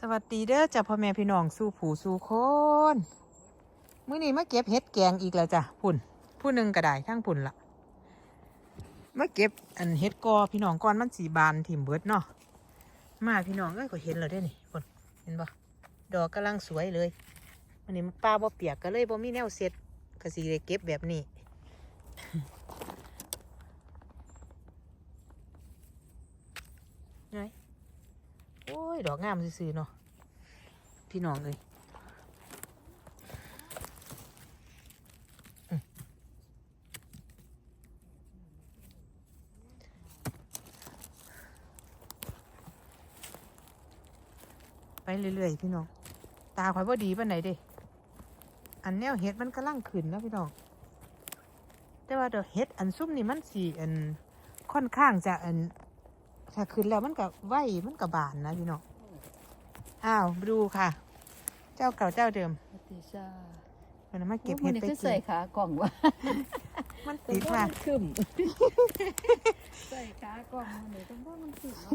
สวัสดีเด้อจ้ะพ่อแม่พี่น้องสู่ผู้สู่คนมื้อนี้มาเก็บเห็ดแกงอีกแล้วจ้ะพุ่นผู้หนึ่งก็ได้ทั้งพุ่นละมาเก็บอันเห็ดกอพี่น้องก่อนมันสีบานถิ่มเบิดเนาะมาพี่น้องเอ้ยก็เห็นแล้วเด้นี่พุ่นเห็นบ่ดอกกำลังสวยเลยวันนี้มันปลาบ่เปียกก็เลยบ่มีแนวเสร็จก็สิได้เก็บแบบนี้ ไงโอ้ ยดอกงามซื่อๆเนาะพี่น้องเลยไปเรื่อยๆพี่น้อง ตาข่อยบ่าดีปานไหนเด้ อันแนวเห็ดมันกำลังขึ้นนะพี่น้อง แต่ว่าดอกเห็ดอันซุ่มนี่มันสีอันค่อนข้างจะอัน ถ้าขึ้นแล้วมันก็ไหวมันก็บานนะพี่น้องอ้าวดูค่ะ เจ้าเก่าเจ้าเดิมปฏิชามันมาเก็บโอ้เห็ดมื้อไปนี้คือกิใส่นขากล่องวะมันติดมาขึ้นใส่ขากล่องมันเลยต้องว่ามันขึ้นเนาะ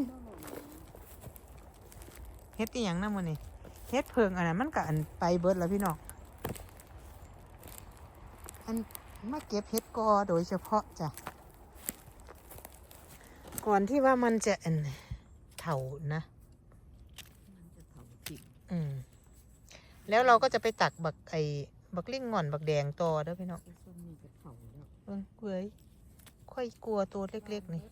เห็ดอีหยังนะมันนี่เห็ดเพิงอันนั้นมันก็อันไปเบิดแล้วพี่น้องอันมาเก็บเห็ดกอโดยเฉพาะจ้ะ ก่อนที่ว่ามันจะอันเถานะมันจะเผาผิดอืมแล้วเราก็จะไปตักบักไอ้บักลิ่งง่อนบักแดงต่อเด้อพี่น้องแต่ส้มนี่จะเผาแล้วเบิ่งเว้ยค่อยกลัวตัวเล็กๆนี่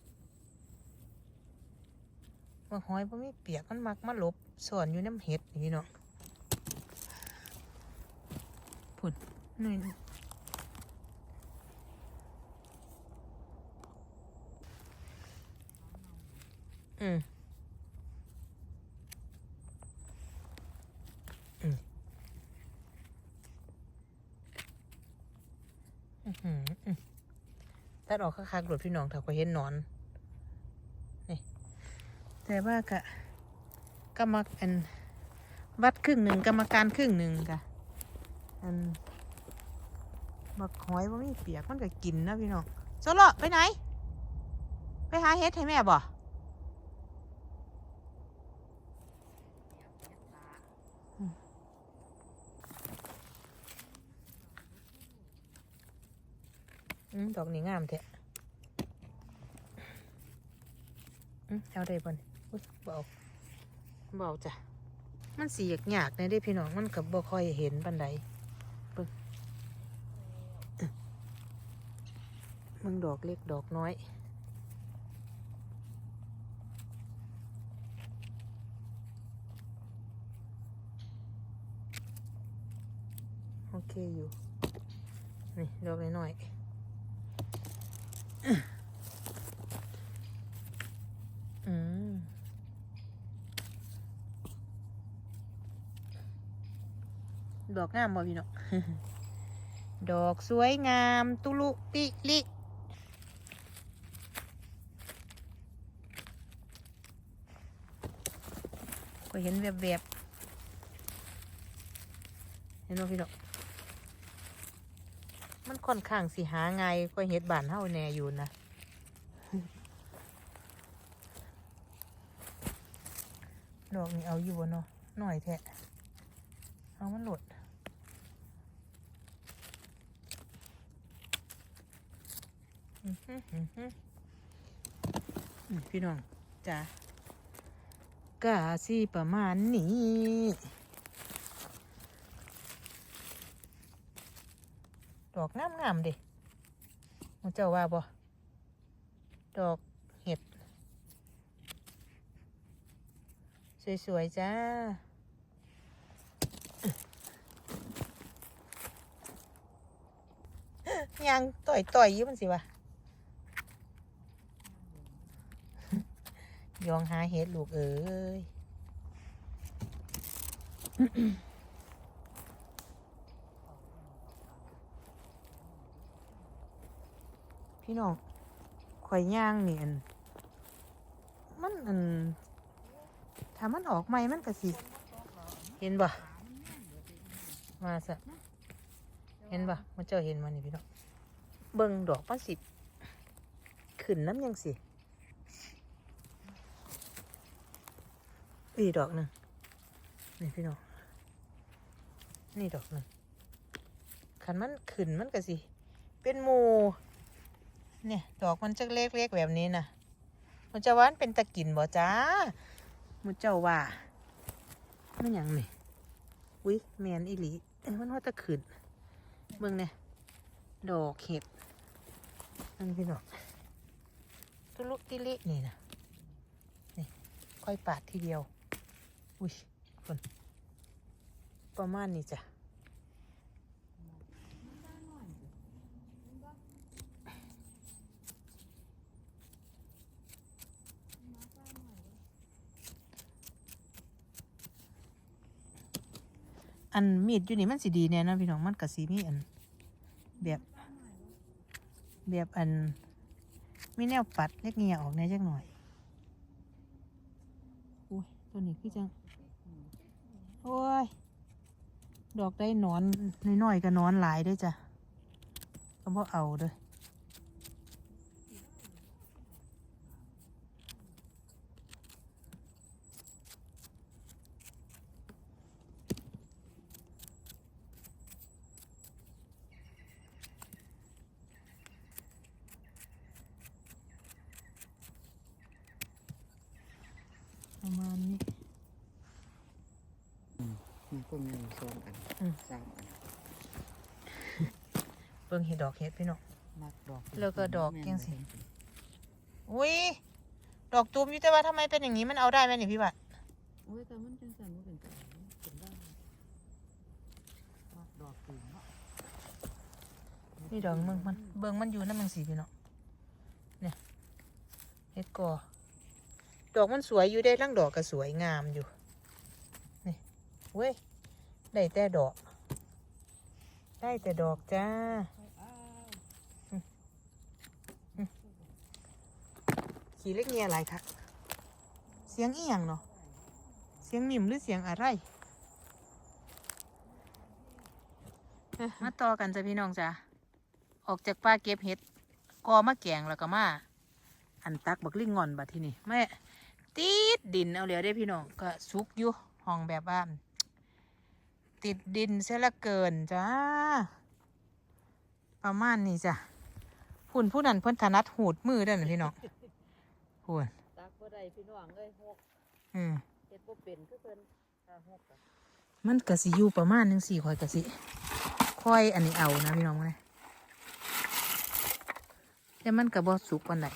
มาหอยบ่มีเปียกมันมักมาหลบซ่อนอยู่น้ำเห็ดนี่เนาะพุ่นนี่ อืมอืมอื้อหืออื้อตัดออกคักๆโดดพี่น้องถ้าก็เห็นนอน นี่ แต่ว่ากะกรรมอันวัดครึ่งหนึ่งกรรมการครึ่งหนึ่งกะอันบักหอยว่ามีเปียกมันก็กินนะพี่น้องโซโลไปไหน ไปหาเฮ็ดให้แม่บ่อืมอืม ดอกนี้งามแท้อืมเอาได้บ่นอุ้ยเบเอาเบเอาจ้ะ มันสียากยากๆในะเด้พี่น้อง มันกับบ่ค่อยเห็นปันใดเบิ่งอื้อมึงดอกเล็กดอกน้อยโอเคอยู่ นี่ดอกน้อยๆ อืมดอกงามบ่พี่น้องดอกสวยงาม ตุลุปิลิก็เห็นแบบแบบๆเห็นบ่พี่น้อง มันค่อนข้างสิหาไงก็เห็ดบานเฮาแน่อยู่นะดอกนี้เอาอยู่บ่เนาะหน่อยแท้เอามันหลุดพี่น้องจ้ะกาสิประมาณนี้ อกงามๆเดิมันเจ้าว่าบ่ดอกเห็ด สวย ๆ จ้ายังต่อยต่อยๆอยู่มันสิวะยองหาเห็ดลูกเอ้ย พี่น้องข่อยย่างเนี่อันมันอันถ้ามันออกใหม่มันก็สิ เห็นบ่มาสะเห็นปะมันเจ้าเห็นมันนี่พี่น้องเบิ่งดอกมันสิขึ้นน้ำยังสิอีดอกหนึ่งนี่พี่น้องนี่ดอกหนึ่งขันมันขึ้นมันก็สิ เป็นหมู เนี่ยดอกมันจะเล็กๆแบบนี้นะมันจะหวานเป็นตะกินบ่จ้ามุเจ้าว่าไม่หยังนี่อุ้ยแมนอีหลีเอ้ยมันว่าตะขึ้นเบิ่งเนี่ยดอกเห็ดนั่นพี่น้องตุลุติลินี่นะนี่ค่อยปาดทีเดียว อุ้ยคนประมาณนี้จ้ะ อันมีดอยู่นี่มันสิดีเนี่ยนะพี่น้องมันกะสีมีอัน แบบแบบอันมีแนวปัดเล็กเงียออกแน่จักหน่อยอุ้ยตัวนี้คือจังโอ้ยดอกได้นอนน้อยๆก็นอนหลายด้วยจ้ะก็บ่เอาเด้อ ประมาณนี้มันก็มีสองอันอืม สามอันเบิ่งเห็ดดอกเห็ดพี่น้อง มากดอกแล้วก็ดอกจังสิ อุ้ยดอกตูมอยู่แต่ว่าทำไมเป็นอย่างนี้มันเอาได้ไหมนี่พี่บัตโอ้ยแต่มันจังสันมันเป็นตัวเป็นได้มากดอกตูมเนาะนี่ดอกมึงมันเบิ่งมันอยู่นั่นมันสีพี่น้องเนี่ยเห็ดกอ ดอกมันสวยอยู่ได้ร่างดอกก็สวยงามอยู่ นี่เว้ย ได้แต่ดอก ได้แต่ดอกจ้าขี่เล็กเงียอะไรคะ เสียงอียังเนาะ เสียงหมิ่มหรือเสียงอะไร มาต่อกันจ้ะพี่น้องจ้ะ ออกจากป่าเก็บเห็ด กอมาแกงแล้วก็มา อันตักบักลิงงอนบัดที่นี่แม่ ติดดินเอาเหลียวได้พี่น้องก็สุกอยู่ห้องแบบว่าติดดินเสียละเกินจ้าประมาณนี้จ้ะหุ่นผู้นั้นเพิ่นถนัดหูดมือเด้อนะพี่น้องหุ่นตักบ่ได้พี่น้องเอ้ยหกอืมเฮ็ดบ่เป็นคือเพิ่นถ้าหกอะมันกะสิอยู่ประมาณหนึงสี่คอยกะสิค่อยอันนี้เอานะพี่น้องนะแต่มันกะบ่สุกปานใด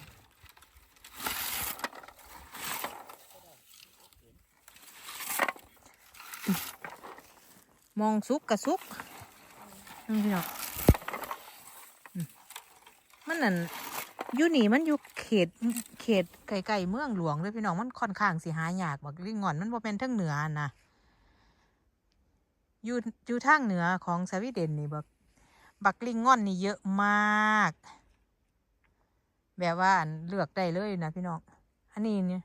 มองสุกกระสุกนี่พี่น้องมันนั่นอยู่นี่มันอยู่เขตเขตไกลๆเมืองหลวงเลยพี่น้องมันค่อนข้างสิหายากบักลิงงอนมันบ่เป็นทั้งเหนือนะอยู่อยู่ทางเหนือของสวีเดนนี่บักบักลิงงอนนี่เยอะมาก แบบว่าเลือกได้เลยนะพี่น้องอันนี้เนี่ย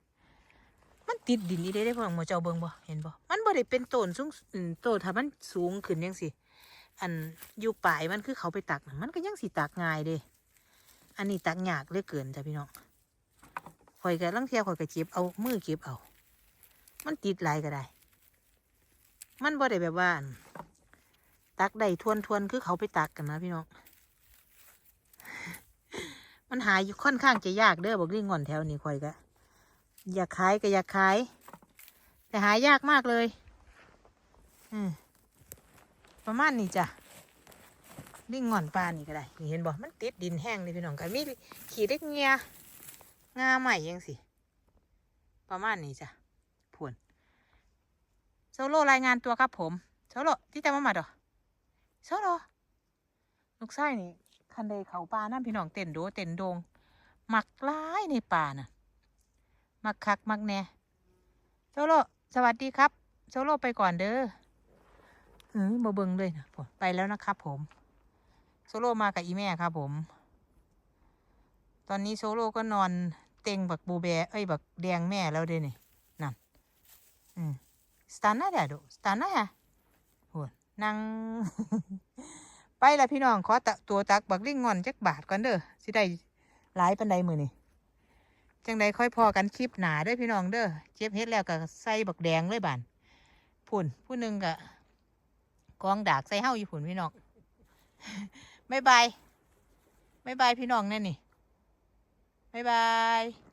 มันติดดินนี่ได้ได้พวกหมูเจ้าเบิงบ่เห็นบ่มันบ่ได้เป็นต้นสูงอืมต้นถ้ามันสูงขึ้นยังสิอันอยู่ปลายมันคือเขาไปตักมันก็ยังสิตักง่ายเด้อันนี้ตักยากเหลือเกินจ้ะพี่น้องข่อยก็ลังเทียข่อยก็เก็บเอามือเก็บเอา มันติดลายก็ได้ มันบ่ได้แบบว่าตักได้ทวนทวนคือเขาไปตักกันนะพี่น้องมันหายค่อนข้างจะยากเด้อบอกเรื่องงอนแถวนี้คอยก็ อยากขายก็อยากขาย แต่หายากมากเลยอืมประมาณนี้จ้ะลิ่งงอนปลานี่ก็ได้ นี่เห็นบ่มันติดดินแห้งเลยพี่น้องกันมีขี่เล็กเงียงาใหม่ยังสิ ประมาณนี้จ้ะพวนโซโลรายงานตัวครับผมโซโลที่จะมาหมาดอโซโลลูกไส้นี่คันเดเขาป่านั่นพี่น้องเต้นโดเต้นโดงมักร้ายในป่าน่ะ มักคักมักแน่โซโลสวัสดีครับ โซโลไปก่อนเด้อเออบ่เบิงเลยนะผมไปแล้วนะครับผม โซโลมากับอีแม่ครับผม ตอนนี้โซโลก็นอนเต็งบักบูแบเอ้ยบักแดงแม่แล้วเด้นี่นั่นอืม Stanna där då. Stanna här. โหนนั่งไปละพี่น้องขอตะตัวตักบักลิงงอนจักบาทก่อนเด้อสิได้หลายปันใดมือนี่ จังใดค่อยพอกันคลิปหนาได้พี่น้องเด้อเจ็บเฮ็ดแล้วก็ใส่บักแดงเลยบานผุ่นผู้หนึ่งก็กองดากใส่เฮ้าอยู่ผุ่นพี่น้องไม่บายไม่บายพี่น้องแน่นี่บ๊ายบาย